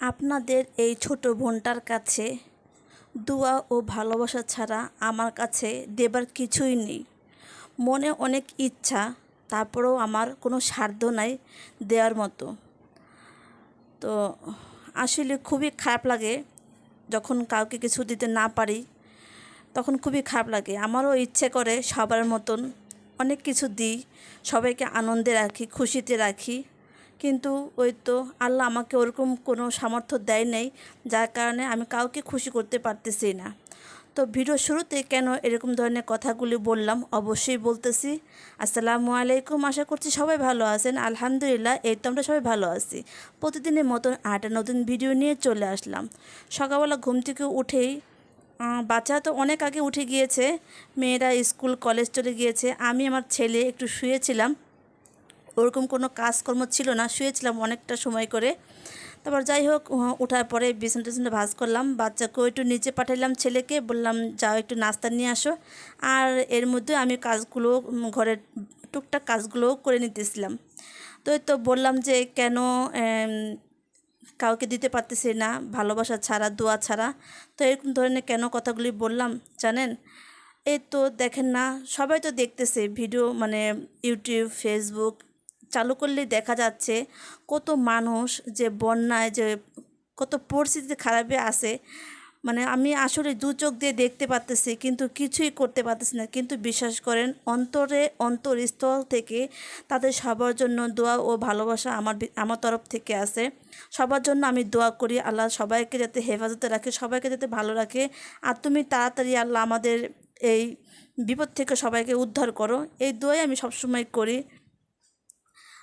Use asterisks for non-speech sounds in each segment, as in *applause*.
আপনাদের এই ছোট বোনটার কাছে দোয়া ও ভালোবাসা ছাড়া আমার কাছে দেবার কিছুই নেই। মনে অনেক ইচ্ছা, তারপরেও আমার কোনো সাধ্য নাই দেওয়ার মতো। তো আসলে খুবই খারাপ লাগে যখন কাউকে কিছু দিতে না পারি, তখন খুবই খারাপ লাগে। আমারও ইচ্ছে করে সবার মতন অনেক কিছু দিই, সবাইকে আনন্দে রাখি, খুশিতে রাখি। কিন্তু ওই তো আল্লাহ আমাকে ওরকম কোনো সামর্থ্য দেয় নাই যার কারণে আমি কাউকে খুশি করতে পারতেছি না। তো ভিডিও শুরুতে কেন এরকম ধরনের কথাগুলি বললাম অবশ্যই বলতেছি। আসসালামু আলাইকুম আশা করছি সবাই ভালো আছেন। আলহামদুলিল্লাহ এই তো আমরা সবাই ভালো আছি। প্রতিদিনের মতন আরেকটা নতুন ভিডিও নিয়ে চলে আসলাম। সকালবেলা ঘুম থেকে উঠেই আহ, বাচ্চারা তো অনেক আগে উঠে গিয়েছে মেয়েরা স্কুল কলেজ চলে গিয়েছে। আমি আমার ছেলে একটু শুয়েছিলাম। ওরকম কোনো কাজকর্ম ছিল না, শুয়েছিলাম অনেকটা সময় করে। তারপর যাই হোক ওঠার পরে বিছানা টিছানা ভাজ করলাম বাচ্চাকেও একটু নিচে পাঠালাম ছেলেকে, বললাম, যাও একটু নাস্তা নিয়ে আসো। আর এর মধ্যে আমি কাজগুলো ঘরের টুকটাক কাজগুলোও করে নিতেছিলাম। তো তো বললাম যে, কেন কাউকে দিতে পারতেছি না, ভালোবাসা ছাড়া, দোয়া ছাড়া? তো এরকম ধরনের কেন কথাগুলি বললাম, জানেন? এই তো দেখেন না, সবাই তো দেখতেছে, ভিডিও মানে ইউটিউব, ফেসবুক চালু করলেই দেখা যাচ্ছে কত মানুষ যে বন্যায় যে কত পরিস্থিতি খারাপে আছে। মানে আমি আসলে দু চোখ দিয়ে দেখতে পারতেছি কিন্তু কিছুই করতে পারতেছি না। কিন্তু বিশ্বাস করেন, অন্তরে অন্তরস্থল থেকে তাদের সবার জন্য দোয়া ও ভালোবাসা আমার আমার তরফ থেকে আছে। সবার জন্য আমি দোয়া করি আল্লাহ সবাইকে যাতে হেফাজতে রাখে, সবাইকে যাতে ভালো রাখে। আর তুমি তাড়াতাড়ি আল্লাহ আমাদের এই বিপদ থেকে সবাইকে উদ্ধার করো। এই দোয়াই আমি সবসময় করি।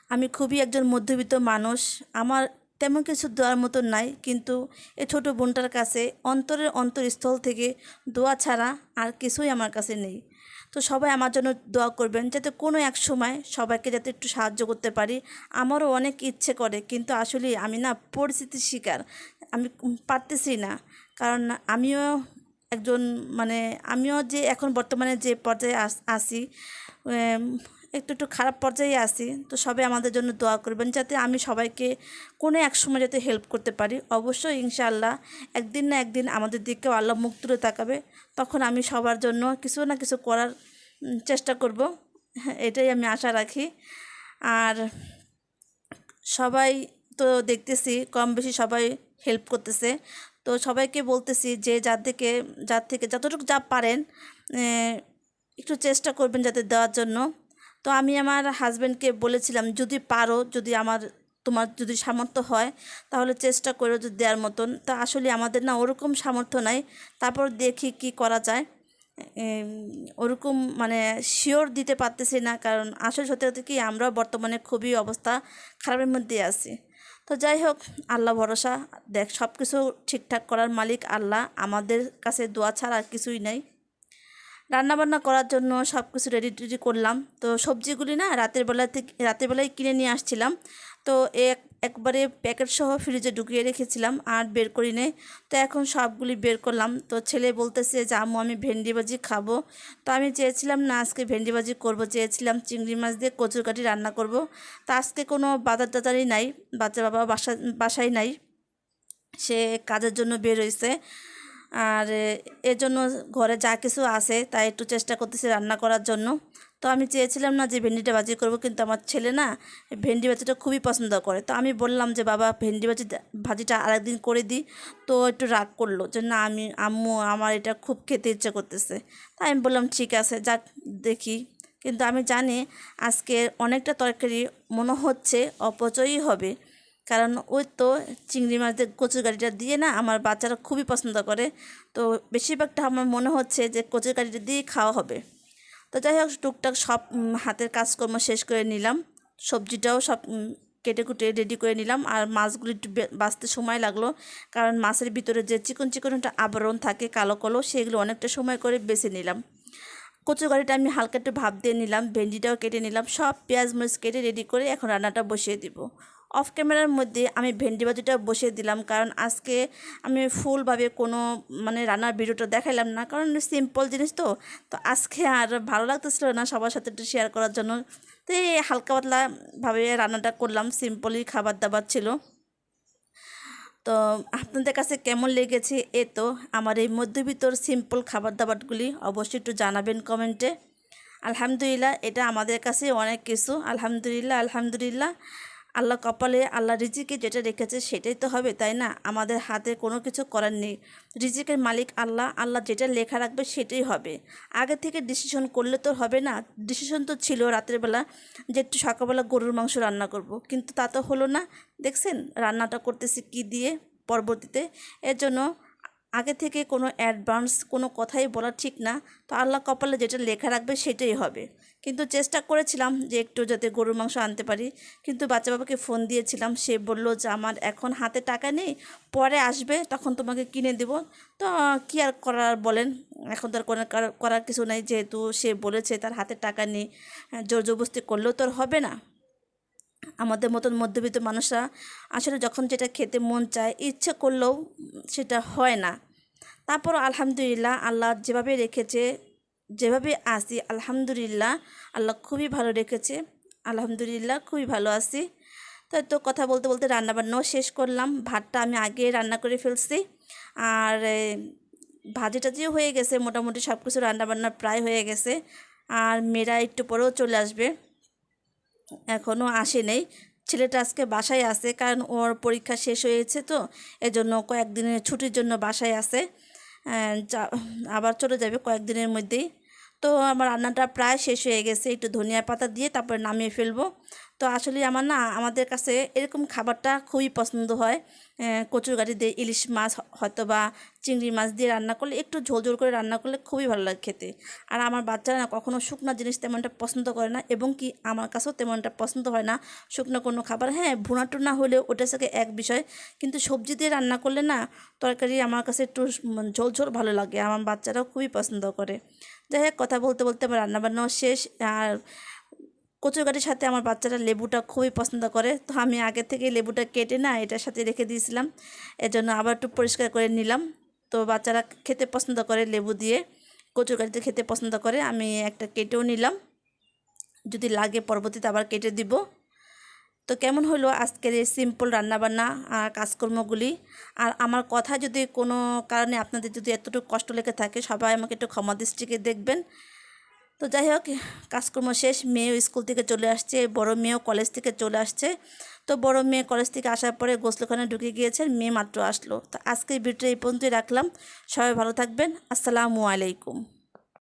আমি খুবই একজন মধ্যবিত্ত মানুষ। আমার তেমন কিছু দেওয়ার মতো নাই, কিন্তু এই ছোটো বোনটার কাছে অন্তরের অন্তরস্থল থেকে দোয়া ছাড়া আর কিছুই আমার কাছে নেই। তো সবাই আমার জন্য দোয়া করবেন যাতে কোনো এক সময় সবাইকে যাতে একটু সাহায্য করতে পারি। আমারও অনেক ইচ্ছে করে, কিন্তু আসলে আমি না পরিস্থিতির শিকার। আমি পারতেছি না, কারণ আমিও একজন মানে আমিও যে এখন বর্তমানে যে পর্যায়ে আস- একটু একটু খারাপ পর্যায়ে আসি তো সবাই আমাদের জন্য দোয়া করবেন যাতে আমি সবাইকে কোনো এক সময় যাতে হেল্প করতে পারি। অবশ্যই ইনশাআল্লাহ একদিন না একদিন আমাদের দিকেও আল্লাহ মুখ তুলে তাকাবে, তখন আমি সবার জন্য কিছু না কিছু করার চেষ্টা করব। *laughs* এটাই আমি আশা রাখি। আর সবাই তো দেখতেছি, কম বেশি সবাই হেল্প করতেছে। তো সবাইকে বলতেছি যে যার থেকে যার থেকে যতটুকু যা পারেন একটু চেষ্টা করবেন যাতে দেওয়ার জন্য। তো আমি আমার হাজব্যান্ডকে বলেছিলাম, যদি পারো, যদি আমার, তোমার যদি সামর্থ্য হয়, তাহলে চেষ্টা করো যদি দেওয়ার মতন। তা আসলে আমাদের না ওরকম সামর্থ্য নাই। তারপর দেখি কি করা যায়। ওরকম মানে শিওর দিতে পারতেছি না, কারণ আসলে সত্যি হতে কি, আমরাও বর্তমানে খুবই অবস্থা খারাপের মধ্যে আছি। তো যাই হোক, আল্লাহ ভরসা, দেখ সব কিছু ঠিকঠাক করার মালিক আল্লাহ। আমাদের কাছে দোয়া ছাড়া কিছুই নাই। রান্নাবান্না করার জন্য সব কিছু রেডি টেডি করলাম। তো সবজিগুলি না রাতের বেলা থেকে, রাতের বেলায় কিনে নিয়ে আসছিলাম। তো এক, একবারে প্যাকেট সহ ফ্রিজে ঢুকিয়ে রেখেছিলাম আর বের করি নে তো এখন সবগুলি বের করলাম। তো ছেলে বলতেছে যে, আম্মু, আমি ভেন্ডি ভাজি খাব। তো আমি চেয়েছিলাম, না, আজকে ভেন্ডি ভাজি করব। চেয়েছিলাম, চিংড়ি মাছ দিয়ে কচুর কাঠি রান্না করব। তো আজকে কোনো বাজার টাজারই নাই। বাচ্চা বাবা বাসা, বাসায় নাই। সে কাজের জন্য বের হয়েছে আর এর জন্য ঘরে যা কিছু আছে তাই একটু চেষ্টা করতেছি রান্না করার জন্য। তো আমি চেয়েছিলাম না যে ভেন্ডিটা ভাজি করব, কিন্তু আমার ছেলে না ভেন্ডি ভাজিটা খুবই পছন্দ করে। তো আমি বললাম যে, বাবা, ভেন্ডি ভাজি, ভাজিটা আরেকদিন করে দিই। তো একটু রাগ করল যে, না, আমি, আম্মু, আমার এটা খুব খেতে ইচ্ছে করতেছে। তাই আমি বললাম, ঠিক আছে, যাক, দেখি। কিন্তু আমি জানি আজকে অনেকটা তরকারি মনে হচ্ছে অপচয়ই হবে। কারণ ওই তো চিংড়ি মাছ দিয়ে কচুর গাড়িটা দিয়ে না আমার বাচ্চারা খুবই পছন্দ করে। তো বেশিরভাগটা আমার মনে হচ্ছে যে কচুর গাড়িটা দিয়ে খাওয়া হবে। তো যাই হোক, টুকটাক সব হাতের কাজকর্ম শেষ করে নিলাম। সবজিটাও সব কেটে কুটে রেডি করে নিলাম। আর মাছগুলি একটু বাঁচতে সময় লাগল। কারণ মাছের ভিতরে যে চিকন চিকন একটা আবরণ থাকে, কালো কালো, সেগুলো অনেকটা সময় করে বেছে নিলাম। কচু গাড়িটা আমি হালকা একটু ভাব দিয়ে নিলাম, ভেন্ডিটাও কেটে নিলাম। সব পেঁয়াজ মরিচ কেটে রেডি করে এখন রান্নাটা বসিয়ে দিব। অফ ক্যামেরার মধ্যে আমি ভেন্ডি ভাজিটা বসিয়ে দিলাম, কারণ আজকে আমি ফুলভাবে কোনো মানে রান্নার ভিডিওটা দেখাইলাম না, কারণ সিম্পল জিনিস তো। তো আজকে আর ভালো লাগতেছিল না সবার সাথে একটু শেয়ার করার জন্য। তো এই হালকা পাতলাভাবে রান্নাটা করলাম সিম্পলই খাবার দাবার ছিল। তো আপনাদের কাছে কেমন লেগেছে এ তো আমার এই মধ্যবিত্তর সিম্পল খাবার দাবারগুলি অবশ্যই একটু জানাবেন কমেন্টে আলহামদুলিল্লাহ, এটা আমাদের কাছে অনেক কিছু। আলহামদুলিল্লাহ আলহামদুলিল্লাহ। আল্লাহ কপালে আল্লাহ রিজিকে যেটা রেখেছে সেটাই তো হবে, তাই না? আমাদের হাতে কোনো কিছু করার নেই। রিজিকের মালিক আল্লাহ আল্লাহ যেটা লেখা রাখবে সেটাই হবে। আগে থেকে ডিসিশন করলে তো হবে না। ডিসিশন তো ছিল রাতের বেলা যে একটু সকালবেলা গরুর মাংস রান্না করব। কিন্তু তা তো হলো না। দেখছেন রান্নাটা করতেছি কি দিয়ে পরবর্তীতে? এর জন্য আগে থেকে কোনো অ্যাডভান্স কোনো কথাই বলা ঠিক না। তো আল্লাহ কপালে যেটা লেখা রাখবে সেটাই হবে। কিন্তু চেষ্টা করেছিলাম যে একটু যাতে গরুর মাংস আনতে পারি। কিন্তু বাচ্চা বাবাকে ফোন দিয়েছিলাম, সে বলল যে, আমার এখন হাতে টাকা নেই, পরে আসবে, তখন তোমাকে কিনে দেব। তো কী আর করার বলেন? এখন তো আর কোনো করার- কিছু নাই, যেহেতু সে বলেছে তার হাতে টাকা নেই জোর জবরদস্তি করলেও তো আর হবে না। আমাদের মতন মধ্যবিত্ত মানুষরা আসলে যখন যেটা খেতে মন চায়, ইচ্ছে করলেও সেটা হয় না। তারপর আলহামদুলিল্লাহ, আল্লাহ যেভাবে রেখেছে যেভাবে আসি আলহামদুলিল্লাহ আল্লাহ খুবই ভালো রেখেছে। আলহামদুলিল্লাহ খুবই ভালো আছি। তো তো কথা বলতে বলতে রান্নাবান্নাও শেষ করলাম। ভাতটা আমি আগে রান্না করে ফেলছি। আর এ, ভাজি টাজিও হয়ে গেছে মোটামুটি সব কিছু রান্নাবান্না প্রায় হয়ে গেছে। আর মেয়েরা একটু পরেও চলে আসবে। এখনও আসে নেই। ছেলেটা আজকে বাসায় আছে কারণ ওর পরীক্ষা শেষ হয়েছে তো এজন্য কয়েকদিনের ছুটির জন্য বাসায় আছে। যা- আবার চলে যাবে কয়েকদিনের মধ্যেই। তো আমার রান্নাটা প্রায় শেষ হয়ে গেছে। একটু ধনিয়া পাতা দিয়ে তারপরে নামিয়ে ফেলব। তো আসলে আমার না, আমাদের কাছে এরকম খাবারটা খুবই পছন্দ হয়। কচুর গাড়ি দিয়ে ইলিশ মাছ হয়তো বা চিংড়ি মাছ দিয়ে রান্না করলে, একটু ঝোল ঝোল করে রান্না করলে খুবই ভালো লাগে খেতে। আর আমার বাচ্চারা না কখনও শুকনো জিনিস তেমনটা পছন্দ করে না এবং কি আমার কাছেও তেমনটা পছন্দ হয় না। শুকনো কোনো খাবার হ্যাঁ ভুনা টুনা হলেও ওটা সাথে এক বিষয়। কিন্তু সবজি দিয়ে রান্না করলে না, তরকারি আমার কাছে একটু ঝোল ঝোল ভালো লাগে। আমার বাচ্চারাও খুবই পছন্দ করে। যাই হোক, কথা বলতে বলতে আমার রান্নাবান্নাও শেষ। আর কচুর গাড়ির সাথে আমার বাচ্চারা লেবুটা খুবই পছন্দ করে। তো আমি আগে থেকে লেবুটা কেটে না, এটার সাথে রেখে দিয়েছিলাম। এজন্য আবার একটু পরিষ্কার করে নিলাম। তো বাচ্চারা খেতে পছন্দ করে লেবু দিয়ে কচুর গাড়িতে খেতে পছন্দ করে। আমি একটা কেটেও নিলাম। যদি লাগে পরবর্তীতে আবার কেটে দিব। তো কেমন হলো আজকের এই সিম্পল রান্নাবান্না আর কাজকর্মগুলি? আর আমার কথা যদি কোনো কারণে আপনাদের যদি এতটুকু কষ্ট লেগে থাকে, সবাই আমাকে একটু ক্ষমা দৃষ্টিকে দেখবেন। তো যাই হোক, কাজকর্ম শেষ। মেয়েও স্কুল থেকে চলে আসছে, বড় মেয়েও কলেজ থেকে চলে আসছে। তো বড় মেয়ে কলেজ থেকে আসার পরে গোসলখানে ঢুকে গিয়েছে, মেয়ে মাত্র আসলো। তো আজকের ভিডিওটা এই পর্যন্তই রাখলাম। সবাই ভালো থাকবেন। আসসালামু আলাইকুম।